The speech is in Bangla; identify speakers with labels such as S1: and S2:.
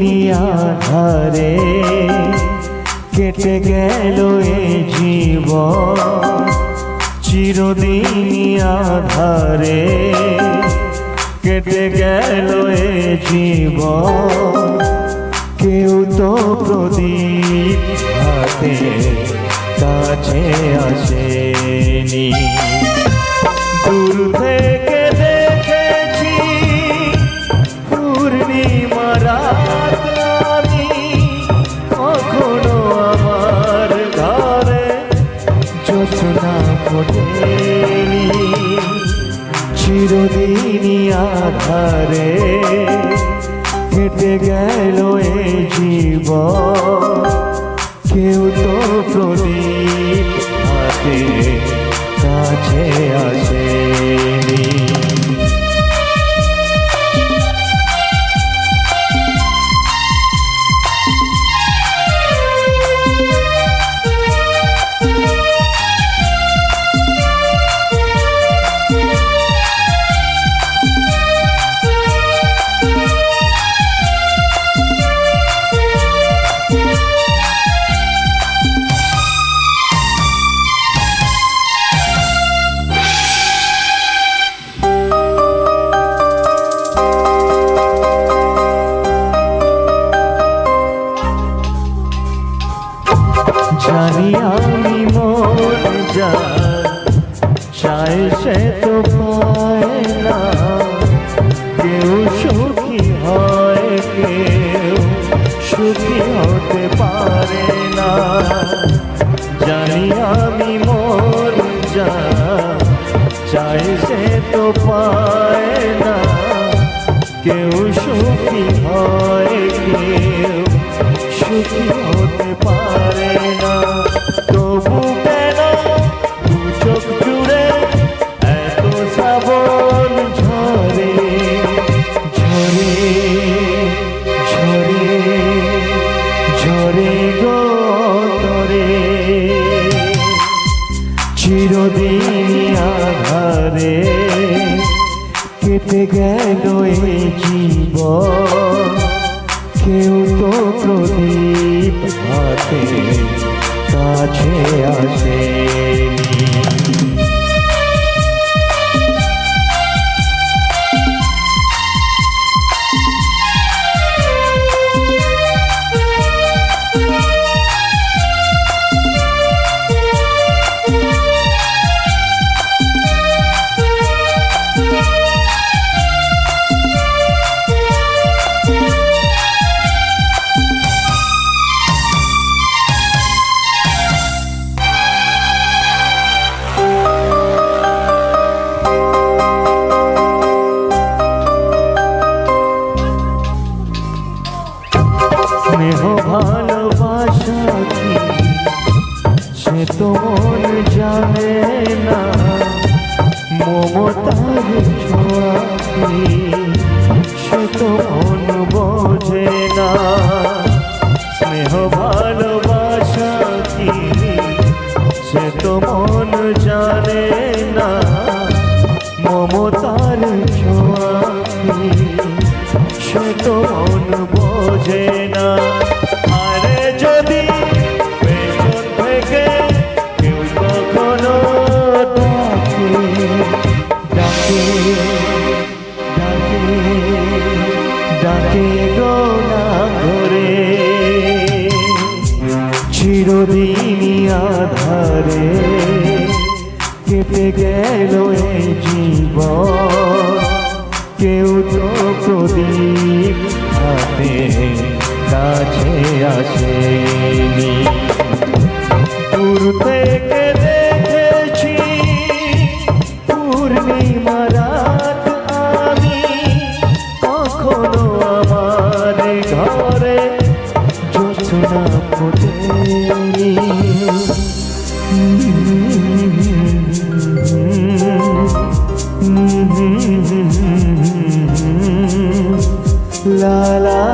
S1: চিরদিনই আধারে কেটে গেল এ জীবন। চিরদিনই আধারে কেটে গেল এ জীবন। কেউ তো প্রদীপ হাতে কাছে আসেনি আধারে কেটে গেল এ জীবন। কেউ তো প্রদীপ জানি আমি মন যা চাই সে তো পায় না। কেউ সুখী হয়, কেউ সুখী হতে পারে না। জানি আমি মন যা চাই সে তো পায় না। কেউ সুখী হয়, কেউ সুখী হতে চিরদিন আধারে কেটে গেল এই জীব কেউ তো প্রদীপ হাতে কাছে আসেনি। ভালোবাসা কি সে তো মন জানে না মমতার ছোঁয়া সে তো মন বোঝে না। চিরদিনই আধারে কেটে গেল এই জীব কেউ তো প্রদীপ হাতে কাছে আসেনি। দূর la la